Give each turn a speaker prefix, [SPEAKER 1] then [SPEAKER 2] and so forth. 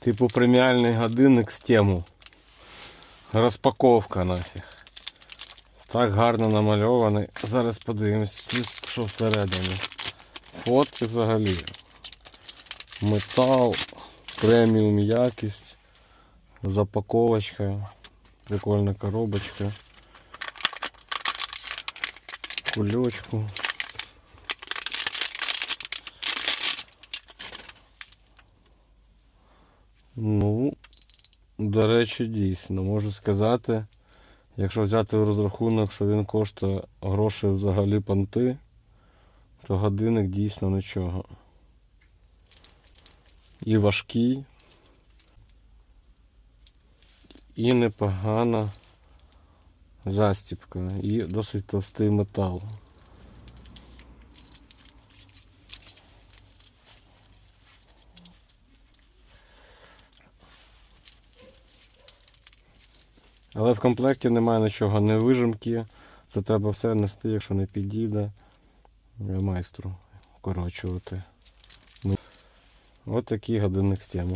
[SPEAKER 1] Типу преміальний годинник з тему. Розпаковка нафіг. Так гарно намальований. Зараз подивимось, що всередині. Фотки взагалі. Метал, преміум якість, запаковочка, прикольна коробочка. Кульочку. Ну, до речі, дійсно, можу сказати, якщо взяти в розрахунок, що він коштує гроші взагалі понти, то годинник дійсно нічого. І важкий, і непогана застіпка, і досить товстий метал. Але в комплекті немає нічого, не вижимки. Це треба все нести, якщо не підійде для майстру вкорочувати. Ось такі годинник з теми.